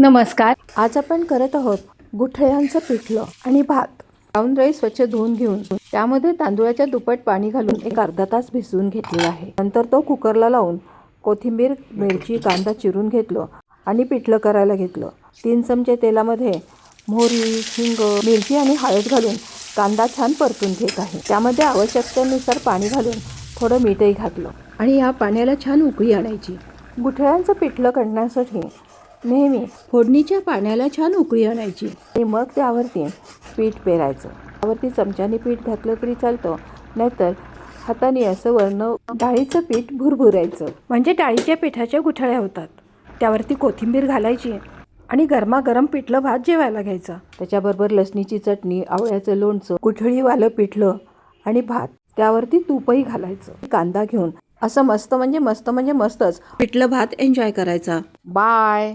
नमस्कार. आज आपण करत आहोत गुठळ्यांचं पिठलं आणि भात. ब्राऊन राईस स्वच्छ धुवून घेऊन त्यामध्ये तांदूळाच्या दुपट पाणी घालून एक अर्धा तास भिजवून घेतलेला आहे. नंतर तो कुकरला लावून कोथिंबीर मिरची कांदा चिरून घेतलं आणि पिठलं करायला घेतलं. तीन चमचे तेलामध्ये मोहरी हिंग मिरची आणि हळद घालून कांदा छान परतून घेत आहे. त्यामध्ये आवश्यकतेनुसार पाणी घालून थोडं मीठही घातलं आणि या पाण्याला छान उकळी आणायची. गुठळ्यांचं पिठलं करण्यासाठी नेहमी फोडणीच्या पाण्याला छान उकळी आणायची. आणि मग त्यावरती पीठ पेरायचं. त्यावरती चमच्याने पीठ घातलं तरी चालतं नाहीतर हाताने असं वर्ण डाळीचं पीठ भुरभुरायचं. म्हणजे डाळीच्या पिठाच्या गुठळ्या होतात. त्यावरती कोथिंबीर घालायची आणि गरमागरम पिठलं भात जेवायला घ्यायचं. त्याच्याबरोबर लसणीची चटणी आवळ्याचं लोणचं गुठळीवालं पिठलं आणि भात. त्यावरती तूपही घालायचं. कांदा घेऊन. असं मस्त म्हणजे मस्त म्हणजे मस्तच. पिठलं भात एन्जॉय करायचा. बाय.